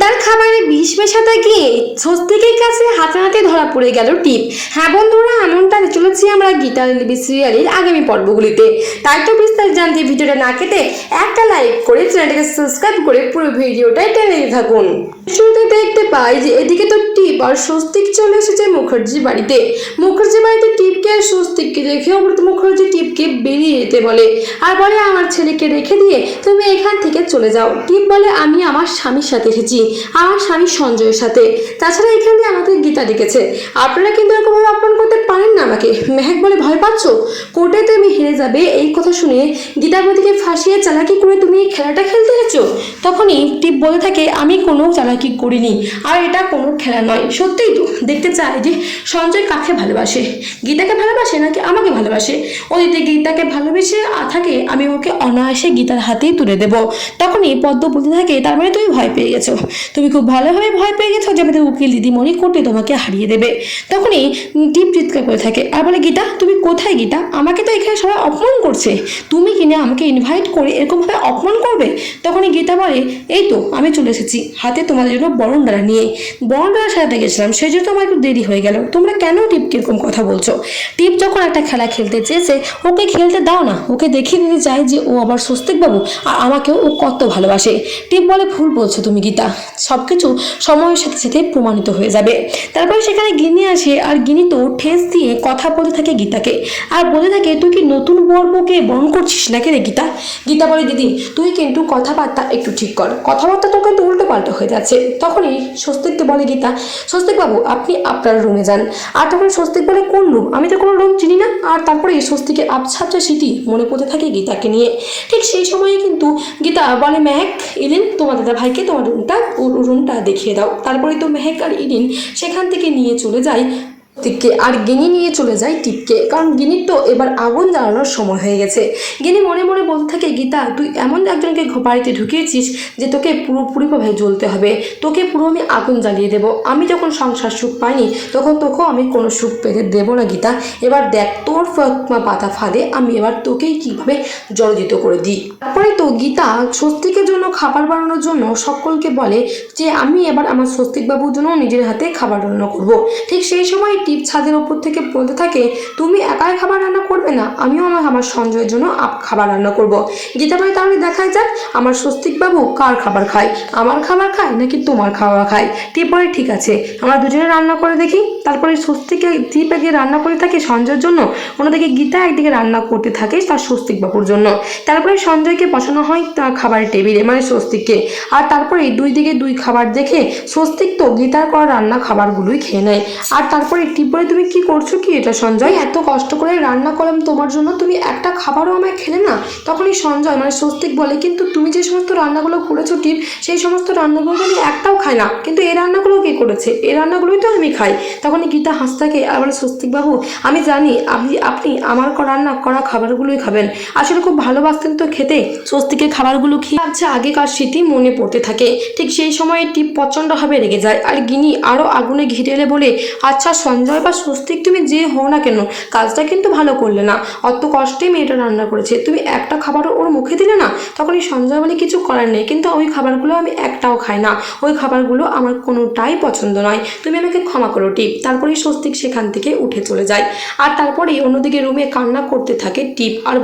গীতার খাবারে বিষ মেশাতে গিয়ে স্বস্তিকের কাছে হাতে হাতে ধরা পড়ে গেল টিপ। হ্যাঁ বন্ধুরা, এমনটা চলেছি আমরা গীতার লিবি সিরিয়ালের আগামী পর্বগুলিতে। তাই তো বিস্তারিত জানতে ভিডিওটা না কেটে একটা লাইক করে চ্যানেলটাকে সাবস্ক্রাইব করে পুরো ভিডিওটাই টেনে থাকুন। শুরুতে দেখতে পাই যে এদিকে তো টিপ আর স্বস্তিক চলে এসেছে মুখার্জি বাড়িতে। মুখার্জি বাড়িতে টিপকে আর স্বস্তিককে দেখে অমৃত মুখার্জি টিপকে বেরিয়ে যেতে বলে আর বলে, আমার ছেলেকে রেখে দিয়ে তুমি এখান থেকে চলে যাও। টিপ বলে, আমি আমার স্বামীর সাথে এসেছি। আমার স্বামী সঞ্জয়ের সাথে। তাছাড়া এখানে আমাকে গীতা ডেকেছে। আপনারা কিন্তু এরকমভাবে অপমান করতে পারেন না আমাকে। মেহেক বলে, ভয় পাচ্ছ? কোর্টে তুমি হেরে যাবে। এই কথা শুনে গীতাপতিকে ফাঁসিয়ে চালাকি করে তুমি এই খেলাটা খেলতে এসেছ? তখনই টিপ বলে থাকে, আমি কোনো চালাকি করিনি। আর এটা কোনো খেলা নয়। সত্যিই তো, দেখতে চাই যে সঞ্জয় কাকে ভালোবাসে। গীতাকে ভালোবাসে নাকি আমাকে ভালোবাসে? ও যদি গীতাকে ভালোবেসে থাকে, আমি ওকে অনায়াসে গীতার হাতেই তুলে দেব। তখনই পদ্ম বলতে থাকে, তার মানে তুমি ভয় পেয়ে গেছো। তুমি খুব ভালোভাবে ভয় পেয়ে গেছো যে আমাদের উকিল দিদিমণি কোর্টে তোমাকে হারিয়ে দেবে। তখনই টিপ চিৎকার করে থাকে, আর বলে, গীতা, তুমি কোথায় গীতা? আমাকে তো এখানে সবাই অপমান করছে। তুমি কিনে আমাকে ইনভাইট করে এরকমভাবে অপমান করবে? তখনই গীতা বলে, এই তো, আমি চলে এসেছি। হাতে তোমাদের জন্য বরণ ডালা নিয়ে, বরণ ডালা সাজাতে গেছিলাম সেই জন্য আমার একটু দেরি হয়ে গেল। তোমরা কেন টিপকে এরকম কথা বলছো? টিপ যখন একটা খেলা খেলতে চেয়েছে, ওকে খেলতে দাও না, ওকে দেখিয়ে দিতে চাই যে ও আবার স্বস্তিকবাবু, আর আমাকেও ও কত ভালোবাসে। টিপ বলে, ভুল বলছো তুমি, গীতা। সব কিছু সময়ের সাথে সাথে প্রমাণিত হয়ে যাবে। তারপরে সেখানে গিনি আসে আর গিনি তো ঠেস দিয়ে কথা বলতে থাকে গীতাকে। আর বলে থাকে, তুই কি নতুন বর্বকে বরণ করছিস নাকি রে গীতা? গীতা বলে, দিদি, তুই কিন্তু কথাবার্তা একটু ঠিক কর। কথাবার্তা তো কিন্তু উল্টো পাল্টো হয়ে যাচ্ছে। তখনই স্বস্তিককে বলে, গীতা স্বস্তিক বাবু আপনি আপনার রুমে যান। আর তখন স্বস্তিক বলে, কোন রুম? আমি তো কোনো রুম চিনি না। আর তারপরে স্বস্তিকের আবছাবছা স্মৃতি মনে পড়তে থাকে গীতাকে নিয়ে। ঠিক সেই সময়ে কিন্তু গীতা বলে, ম্যাক ইলিন তোমার দাদা ভাইকে তোমার রুমটা ওর রুমটা দেখিয়ে দাও। তারপরে তো মেহেক আর ইডিন সেখান থেকে নিয়ে চলে যায়। টিপকে। আর গিনি নিয়ে চলে যায় টিপকে, কারণ গিনির তো এবার আগুন জ্বালানোর সময় হয়ে গেছে। গিনি মনে মনে বলতে থাকে, গীতা, তুই এমন একজনকে বাড়িতে ঢুকিয়েছিস যে তোকে পুরোপুরিভাবে জ্বলতে হবে। তোকে পুরো আমি আগুন জ্বালিয়ে দেবো। আমি যখন সংসার সুখ পাইনি, তখন তোকেও আমি কোনো সুখ পেতে দেবো না, গীতা। এবার দেখ, তোর ফ- পাতা ফাঁদে আমি এবার তোকেই কীভাবে জড়জিত করে দিই? তারপরে তো গীতা স্বস্তিকের জন্য খাবার বানানোর জন্য সকলকে বলে যে, আমি এবার আমার স্বস্তিকবাবুর জন্য নিজের হাতে খাবার রান্না করব। ঠিক সেই সময় টিপ ছাদের ওপর থেকে বলতে থাকে, তুমি একাই খাবার রান্না করবে না? আমিও আমার আমার সঞ্জয়ের জন্য আপ খাবার রান্না করব। গীতা বলে তাহলে দেখাই যাক, আমার স্বস্তিকবাবু কার খাবার খায়? আমার খাবার খায় নাকি তোমার খাবার খায়? টিপ বলে ঠিক আছে, আমরা দুজনে রান্না করে দেখি। তারপরে স্বস্তিকে টিপ একদিকে রান্না করে থাকে সঞ্জয়ের জন্য। অন্যদিকে গীতা একদিকে রান্না করতে থাকে তার স্বস্তিকবাবুর জন্য। তারপরে সঞ্জয়কে বসানো হয় তার খাবারের টেবিলে মানে স্বস্তিককে। আর তারপরে দুই দিকে দুই খাবার দেখে স্বস্তিক তো গীতার করা রান্না খাবারগুলোই খেয়ে নেয়। আর তারপরে বলে তুমি কি করছ কি এটা, সঞ্জয়? এত কষ্ট করে রান্না করলাম তোমার জন্য, তুমি একটা খাবারও আমায় খেলে না। তখনই সঞ্জয় মানে স্বস্তিক বলে, কিন্তু তুমি যে সমস্ত রান্নাগুলো করেছ টিপ, সেই সমস্ত রান্নাগুলো আমি একটাও খাই না। কিন্তু এই রান্নাগুলো কে করেছে? এই রান্নাগুলোই তো আমি খাই। তখনই গীতা হাসতে থাকে, আর বলে স্বস্তিক বাবু আমি জানি আপনি আপনি আমার রান্না করা খাবারগুলোই খাবেন। আসলে খুব ভালোবাসতেন তো খেতে। স্বস্তিকের খাবারগুলো খেয়ে আচ্ছা আগেকার স্মৃতি মনে পড়তে থাকে। ঠিক সেই সময় টিপ প্রচণ্ডভাবে রেগে যায়। আর গিনি আরও আগুনে ঘিরে এলে বলে আচ্ছা সঞ্জয় বা স্বস্তিক, তুমি যে হও না কেন, কাজটা কিন্তু ভালো করলে না। অত কষ্টে মেয়েটা রান্না করেছে। তুমি একটা খাবারও ওর মুখে দিলে না, তখন এই সঞ্জয় বলে কিছু করার নেই। কিন্তু ওই খাবারগুলো আমি একটাও খাই না। ওই খাবারগুলো আমার কোনোটাই পছন্দ নয়। তুমি আমাকে ক্ষমা করো, টিপ। তারপরেই স্বস্তিক সেখান থেকে উঠে চলে যায়। আর তারপরেই অন্যদিকে রুমে কান্না করতে থাকে টিপ। আর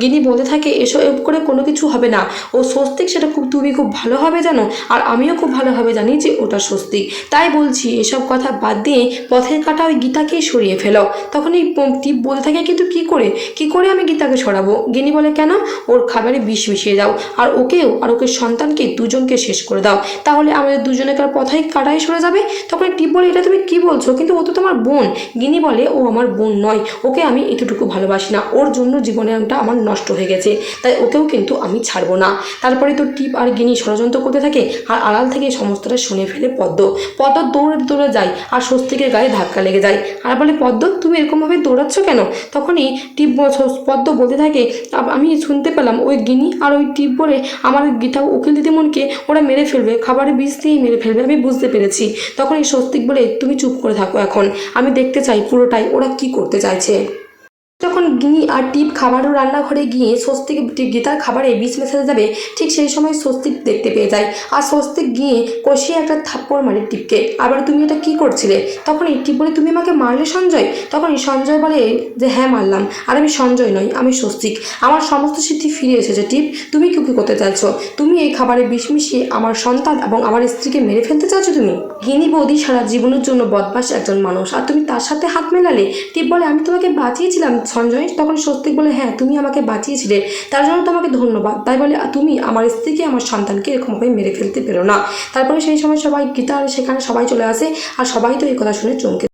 গিনি বলতে থাকে, এসব করে কোনো কিছু হবে না। ও স্বস্তিক, সেটা খুব, তুমি খুব ভালোভাবে জানো? আর আমিও খুব ভালোভাবে জানি যে ওটা স্বস্তিক। তাই বলছি, এসব কথা বাদ দিয়ে পথের কাটা ওই গীতাকেই সরিয়ে ফেলো। তখন এই টিপ বলতে থাকে, কিন্তু কি করে? কি করে আমি গীতাকে সরাবো? গিনি বলে, কেন? ওর খাবারে বিষ মিশিয়ে দাও। আর ওকেও, আর ওকে সন্তানকে দুজনকে শেষ করে দাও। তাহলে আমাদের দুজনেকার পথাই কাটাই সরে যাবে? তখন টিপ বলে, এটা তুমি কি বলছো? কিন্তু ও তো তোমার বোন। গিনি বলে, ও আমার বোন নয়। ওকে আমি এতটুকু ভালোবাসি না। ওর জন্য জীবনটা আমার নষ্ট হয়ে গেছে। তাই ওকেও কিন্তু আমি ছাড়বো না। তারপরে তো টিপ আর গিনি ষড়যন্ত্র করতে থাকে, আর আড়াল থেকে সমস্তটা শুনে ফেলে পদ্ম। পদ্ম দৌড়ে দৌড়ে যায়, আর স্বস্তিকের গায়ে ধাক্কা লেগে যায়। আর বলে, পদ্ম, তুমি এরকমভাবে দৌড়াচ্ছ কেন? তখনই টিপ পদ্ম বলতে থাকে, "আব- আমি শুনতে পেলাম, ওই গিনি আর ওই টিপ বলে আমার গীতা উকিল দিদিমণকে ওরা মেরে ফেলবে, খাবারে বিষ দিয়েই মেরে ফেলবে, আমি বুঝতে পেরেছি। তখন এই স্বস্তিক বলে, তুমি চুপ করে থাকো এখন, আমি দেখতে চাই পুরোটাই, ওরা কি করতে চাইছে? গিনি আর টিপ খাবারও রান্নাঘরে গিয়ে স্বস্তিক গীতার খাবারে বিষ মেশাতে যাবে, ঠিক সেই সময় স্বস্তিক দেখতে পেয়ে যায়। আর স্বস্তিক গিয়ে কষিয়ে একটা থাপ্পড় মারে টিপকে। আবার তুমি এটা কি করছিলে? তখন এই টিপ বলে তুমি আমাকে মারলে সঞ্জয়? তখন এই সঞ্জয় বলে যে হ্যাঁ মারলাম। আর আমি সঞ্জয় নই, আমি স্বস্তিক। আমার সমস্ত স্মৃতি ফিরে এসেছে, টিপ। তুমি কি করতে চাইছো? তুমি এই খাবারে বিষ মিশিয়ে আমার সন্তান এবং আমার স্ত্রীকে মেরে ফেলতে চাইছো তুমি? গিনি বৌদি সারা জীবনের জন্য বদমাস একজন মানুষ। আর তুমি তার সাথে হাত মেলালে? টিপ বলে, আমি তোমাকে বাঁচিয়েছিলাম, সঞ্জয়। তখন স্বস্তিক বলে হ্যাঁ তুমি আমাকে বাঁচিয়েছিলে, তার জন্য তোমাকে ধন্যবাদ। তাই বলে তুমি আমার স্ত্রীকে আমার সন্তানকে এরকমভাবে মেরে ফেলতে পেরো না। তারপরে সেই সময় সবাই গীতা সেখানে সবাই চলে আসে, আর সবাই তো এই কথা শুনে চমকে